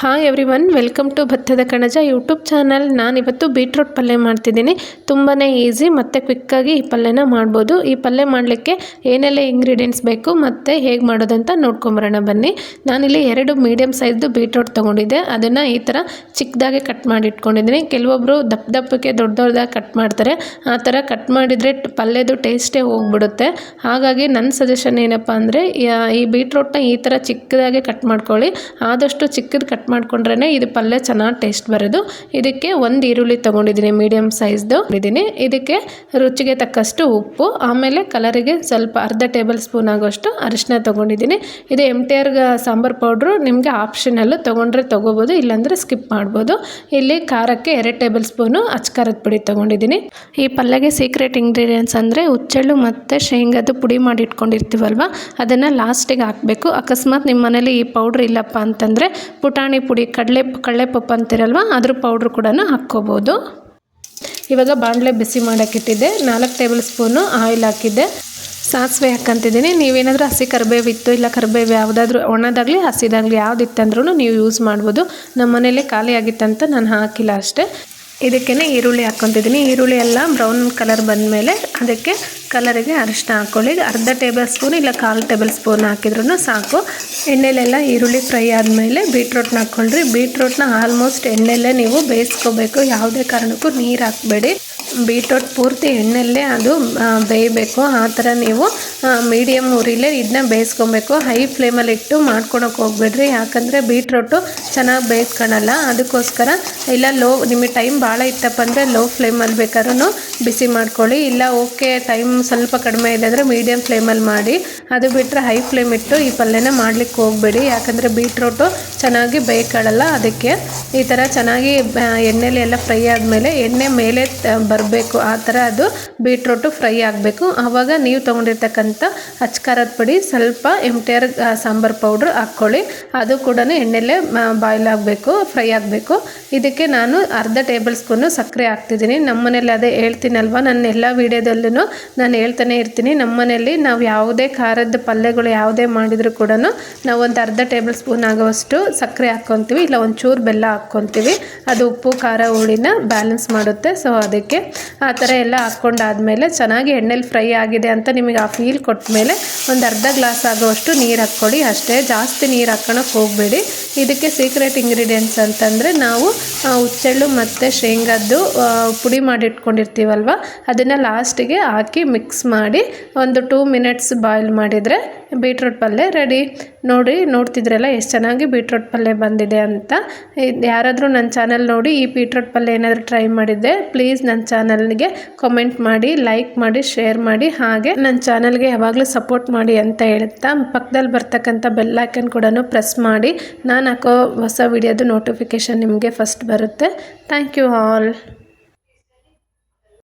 Hi everyone welcome to ಭತ್ತದ ಕಣಜ YouTube channel ನಾನಿವತ್ತು ಬೀಟ್ರೂಟ್ ಪಲ್ಯ ಮಾಡ್ತಿದ್ದೀನಿ. ತುಂಬಾ ಈಸಿ ಮತ್ತು ಕ್ವಿಕ್ಕಾಗಿ ಈ ಪಲ್ಯನ ಮಾಡ್ಬೋದು. ಈ ಪಲ್ಯ ಮಾಡಲಿಕ್ಕೆ ಏನೆಲ್ಲ ಇಂಗ್ರೀಡಿಯೆಂಟ್ಸ್ ಬೇಕು ಮತ್ತು ಹೇಗೆ ಮಾಡೋದಂತ ನೋಡ್ಕೊಂಬರೋಣ ಬನ್ನಿ. ನಾನಿಲ್ಲಿ ಎರಡು ಮೀಡಿಯಮ್ ಸೈಜ್ದು ಬೀಟ್ರೂಟ್ ತೊಗೊಂಡಿದ್ದೆ. ಅದನ್ನು ಈ ಥರ ಚಿಕ್ಕದಾಗೆ ಕಟ್ ಮಾಡಿ ಇಟ್ಕೊಂಡಿದ್ದೀನಿ ಕೆಲವೊಬ್ಬರು ದಪ್ಪ ದಪ್ಪಕ್ಕೆ ದೊಡ್ಡ ದೊಡ್ಡದಾಗಿ ಕಟ್ ಮಾಡ್ತಾರೆ. ಆ ಥರ ಕಟ್ ಮಾಡಿದರೆ ಪಲ್ಯದು ಟೇಸ್ಟೇ ಹೋಗ್ಬಿಡುತ್ತೆ. ಹಾಗಾಗಿ ನನ್ನ ಸಜೆಷನ್ ಏನಪ್ಪ ಅಂದರೆ ಈ ಬೀಟ್ರೂಟ್ನ ಈ ಥರ ಚಿಕ್ಕದಾಗೆ ಕಟ್ ಮಾಡ್ಕೊಳ್ಳಿ. ಆದಷ್ಟು ಚಿಕ್ಕದು ಕಟ್ ಮಾಡ್ಕೊಂಡ್ರೆ ಇದು ಪಲ್ಯ ಚೆನ್ನಾಗಿ ಟೇಸ್ಟ್ ಬರೋದು. ಇದಕ್ಕೆ ಒಂದು ಈರುಳ್ಳಿ ತೊಗೊಂಡಿದ್ದೀನಿ ಮೀಡಿಯಮ್ ಸೈಜ್ದು ಇದ್ದೀನಿ ಇದಕ್ಕೆ ರುಚಿಗೆ ತಕ್ಕಷ್ಟು ಉಪ್ಪು, ಆಮೇಲೆ ಕಲರಿಗೆ ಸ್ವಲ್ಪ ಅರ್ಧ ಟೇಬಲ್ ಸ್ಪೂನ್ ಆಗೋಷ್ಟು ಅರಿಶಿನ ತೊಗೊಂಡಿದ್ದೀನಿ. ಇದು ಎಂ ಟಿ ಆರ್ಗೆ ಸಾಂಬಾರು ಪೌಡ್ರು ನಿಮಗೆ ಆಪ್ಷನಲ್ಲು ತೊಗೊಂಡ್ರೆ ತೊಗೋಬೋದು, ಇಲ್ಲಾಂದರೆ ಸ್ಕಿಪ್ ಮಾಡ್ಬೋದು. ಇಲ್ಲಿ ಖಾರಕ್ಕೆ ಎರಡು ಟೇಬಲ್ ಸ್ಪೂನು ಅಚ್ಕಾರದ ಪುಡಿ ತೊಗೊಂಡಿದ್ದೀನಿ. ಈ ಪಲ್ಯಗೆ ಸೀಕ್ರೆಟ್ ಇಂಗ್ರೀಡಿಯೆಂಟ್ಸ್ ಅಂದರೆ ಹುಚ್ಚೆಳ್ಳು ಮತ್ತು ಶೇಂಗಾದು ಪುಡಿ ಮಾಡಿ ಇಟ್ಕೊಂಡಿರ್ತೀವಲ್ವ ಅದನ್ನು ಲಾಸ್ಟಿಗೆ ಹಾಕಬೇಕು. ಅಕಸ್ಮಾತ್ ನಿಮ್ಮ ಮನೇಲಿ ಈ ಪೌಡ್ರ್ ಇಲ್ಲಪ್ಪ ಅಂತಂದರೆ ಪುಟಾಣಿ ಪುಡಿ, ಕಡಲೆ ಕಡಲೆ ಪಪ್ಪ ಅಂತಿರಲ್ವ, ಅದ್ರ ಪೌಡ್ರ್ ಕೂಡ ಹಾಕ್ಕೋಬೋದು. ಇವಾಗ ಬಾಣಲೆ ಬಿಸಿ ಮಾಡೋಕ್ಕಿಟ್ಟಿದ್ದೆ ನಾಲ್ಕು ಟೇಬಲ್ ಸ್ಪೂನು ಆಯಿಲ್ ಹಾಕಿದ್ದೆ. ಸಾಸಿವೆ ಹಾಕ್ಕಂತಿದ್ದೀನಿ ನೀವೇನಾದರೂ ಹಸಿ ಕರಿಬೇವು ಇತ್ತು ಇಲ್ಲ ಕರಿಬೇವು ಯಾವುದಾದ್ರೂ ಒಣದಾಗಲಿ, ಹಸಿದಾಗಲಿ ಯಾವುದಿತ್ತಂದ್ರೂ ನೀವು ಯೂಸ್ ಮಾಡ್ಬೋದು. ನಮ್ಮ ಮನೇಲಿ ಖಾಲಿ ಆಗಿತ್ತಂತ ನಾನು ಹಾಕಿಲ್ಲ ಅಷ್ಟೇ. ಇದಕ್ಕೇ ಈರುಳ್ಳಿ ಹಾಕ್ಕೊತಿದ್ದೀನಿ. ಈರುಳ್ಳಿ ಎಲ್ಲ ಬ್ರೌನ್ ಕಲರ್ ಬಂದಮೇಲೆ ಅದಕ್ಕೆ ಕಲರಿಗೆ ಅರಿಶಿನ ಹಾಕ್ಕೊಳ್ಳಿ. ಅರ್ಧ ಟೇಬಲ್ ಸ್ಪೂನ್ ಇಲ್ಲ ಕಾಲು ಟೇಬಲ್ ಸ್ಪೂನ್ ಹಾಕಿದ್ರೂ ಸಾಕು. ಎಣ್ಣೆಲೆಲ್ಲ ಈರುಳ್ಳಿ ಫ್ರೈ ಆದಮೇಲೆ ಬೀಟ್ರೋಟ್ನ ಹಾಕ್ಕೊಳ್ರಿ. ಬೀಟ್ರೋಟ್ನ ಆಲ್ಮೋಸ್ಟ್ ಎಣ್ಣೆಲ್ಲೇ ನೀವು ಬೇಯಿಸ್ಕೋಬೇಕು. ಯಾವುದೇ ಕಾರಣಕ್ಕೂ ನೀರು ಹಾಕಬೇಡಿ. ಬೀಟ್ರೋಟ್ ಪೂರ್ತಿ ಎಣ್ಣೆಲ್ಲೇ ಅದು ಬೇಯಬೇಕು. ಆ ಥರ ನೀವು ಮೀಡಿಯಮ್ ಉರಿಲೇ ಇದನ್ನ ಬೇಯಿಸ್ಕೊಬೇಕು. ಹೈ ಫ್ಲೇಮಲ್ಲಿ ಇಟ್ಟು ಮಾಡ್ಕೊಳಕ್ಕೆ ಹೋಗ್ಬೇಡ್ರಿ. ಯಾಕಂದರೆ ಬೀಟ್ರೋಟು ಚೆನ್ನಾಗಿ ಬೇಯಿಸ್ಕೊಳಲ್ಲ. ಅದಕ್ಕೋಸ್ಕರ ಇಲ್ಲ, ಲೋ, ನಿಮಗೆ ಟೈಮ್ ಭಾಳ ಇತ್ತಪ್ಪ ಅಂದರೆ ಲೋ ಫ್ಲೇಮಲ್ಲಿ ಬೇಕಾದ್ರೂ ಬಿಸಿ ಮಾಡ್ಕೊಳ್ಳಿ. ಇಲ್ಲ ಓಕೆ ಟೈಮ್ ಸ್ವಲ್ಪ ಕಡಿಮೆ ಇದೆ ಅಂದರೆ ಮೀಡಿಯಮ್ ಫ್ಲೇಮಲ್ಲಿ ಮಾಡಿ. ಅದು ಬಿಟ್ಟರೆ ಹೈ ಫ್ಲೇಮ್ ಇಟ್ಟು ಈ ಪಲ್ಯನ ಮಾಡಲಿಕ್ಕೆ ಹೋಗಬೇಡಿ. ಯಾಕಂದರೆ ಬೀಟ್ರೋಟು ಚೆನ್ನಾಗಿ ಬೇಯ್ಕೊಳ್ಳಲ್ಲ ಅದಕ್ಕೆ ಈ ಥರ ಚೆನ್ನಾಗಿ ಎಣ್ಣೆಲಿ ಎಲ್ಲ ಫ್ರೈ ಆದಮೇಲೆ ಎಣ್ಣೆ ಮೇಲೆ ಬರಬೇಕು. ಆ ಥರ ಅದು ಬೀಟ್ರೋಟು ಫ್ರೈ ಆಗಬೇಕು. ಆವಾಗ ನೀವು ತೊಗೊಂಡಿರ್ತಕ್ಕಂಥ ಅಚ್ಕಾರದ ಪುಡಿ ಸ್ವಲ್ಪ ಆರ್ ಸಾಂಬಾರು ಪೌಡ್ರ್ ಹಾಕ್ಕೊಳ್ಳಿ. ಅದು ಕೂಡ ಎಣ್ಣೆಲ್ಲೇ ಬಾಯ್ಲ್ ಆಗಬೇಕು, ಫ್ರೈ ಆಗಬೇಕು. ಇದಕ್ಕೆ ನಾನು ಅರ್ಧ ಟೇಬಲ್ ಸ್ಪೂನು ಸಕ್ಕರೆ ಹಾಕ್ತಿದ್ದೀನಿ. ನಮ್ಮನೇಲಿ ಅದೇ ಹೇಳ್ತೀನಲ್ವ? ನನ್ನ ಎಲ್ಲ ವೀಡಿಯೋದಲ್ಲೂ ನಾನು ಹೇಳ್ತಾನೆ ಇರ್ತೀನಿ. ನಮ್ಮನೇಲಿ ನಾವು ಯಾವುದೇ ಖಾರದ ಪಲ್ಯಗಳು ಯಾವುದೇ ಮಾಡಿದರೂ ಕೂಡ ನಾವು ಒಂದು ಅರ್ಧ ಟೇಬಲ್ ಸ್ಪೂನ್ ಆಗೋವಷ್ಟು ಸಕ್ಕರೆ ಹಾಕ್ಕೊತೀವಿ. ಇಲ್ಲ, ಒಂಚೂರು ಬೆಲ್ಲ ಹಾಕ್ಕೊತೀವಿ. ಅದು ಉಪ್ಪು, ಖಾರ, ಹುಳಿನ ಬ್ಯಾಲೆನ್ಸ್ ಮಾಡುತ್ತೆ. ಸೊ, ಅದಕ್ಕೆ ಆ ಥರ ಎಲ್ಲ ಹಾಕ್ಕೊಂಡಾದಮೇಲೆ ಚೆನ್ನಾಗಿ ಎಣ್ಣೆಲಿ ಫ್ರೈ ಆಗಿದೆ ಅಂತ ನಿಮಗೆ ಆ ಫೀಲ್ ಕೊಟ್ಟ ಮೇಲೆ ಒಂದು ಅರ್ಧ ಗ್ಲಾಸ್ ಆಗುವಷ್ಟು ನೀರು ಹಾಕ್ಕೊಳ್ಳಿ. ಅಷ್ಟೇ ಜಾಸ್ತಿ ನೀರು ಹಾಕ್ಕೊಳಕ್ಕೆ ಹೋಗಬೇಡಿ. ಇದಕ್ಕೆ ಸೀಕ್ರೆಟ್ ಇಂಗ್ರೀಡಿಯೆಂಟ್ಸ್ ಅಂತಂದರೆ ನಾವು ಹುಚ್ಚೆಳ್ಳು ಮತ್ತು ಶೇಂಗಾದ್ದು ಪುಡಿ ಮಾಡಿಟ್ಕೊಂಡಿರ್ತೀವಲ್ವ? ಅದನ್ನು ಲಾಸ್ಟಿಗೆ ಹಾಕಿ ಮಿಕ್ಸ್ ಮಾಡಿ ಒಂದು ಟೂ ಮಿನಿಟ್ಸ್ ಬಾಯ್ಲ್ ಮಾಡಿದರೆ ಬೀಟ್ರೂಟ್ ಪಲ್ಯ ರೆಡಿ ನೋಡಿ, ನೋಡ್ತಿದ್ರಲ್ಲ ಎಷ್ಟು ಚೆನ್ನಾಗಿ ಬೀಟ್ರೂಟ್ ಪಲ್ಯ ಬಂದಿದೆ ಅಂತ. ಯಾರಾದರೂ ನನ್ನ ಚಾನಲ್ ನೋಡಿ ಈ ಬೀಟ್ರೂಟ್ ಪಲ್ಯ ಏನಾದರೂ ಟ್ರೈ ಮಾಡಿದ್ದೆ ಪ್ಲೀಸ್ ನನ್ನ ಚಾನಲ್ಗೆ ಕಮೆಂಟ್ ಮಾಡಿ ಲೈಕ್ ಮಾಡಿ ಶೇರ್ ಮಾಡಿ. ಹಾಗೆ ನನ್ನ ಚಾನಲ್ಗೆ ಯಾವಾಗಲೂ ಸಪೋರ್ಟ್ ಮಾಡಿ ಅಂತ ಹೇಳ್ತಾ ಪಕ್ಕದಲ್ಲಿ ಬರ್ತಕ್ಕಂಥ ಬೆಲ್ಲೈಕನ್ ಕೂಡ ಪ್ರೆಸ್ ಮಾಡಿ. ಹಾಕೋ ಹೊಸ ವಿಡಿಯೋದು ನೋಟಿಫಿಕೇಷನ್ ನಿಮಗೆ ಫಸ್ಟ್ ಬರುತ್ತೆ. Thank you all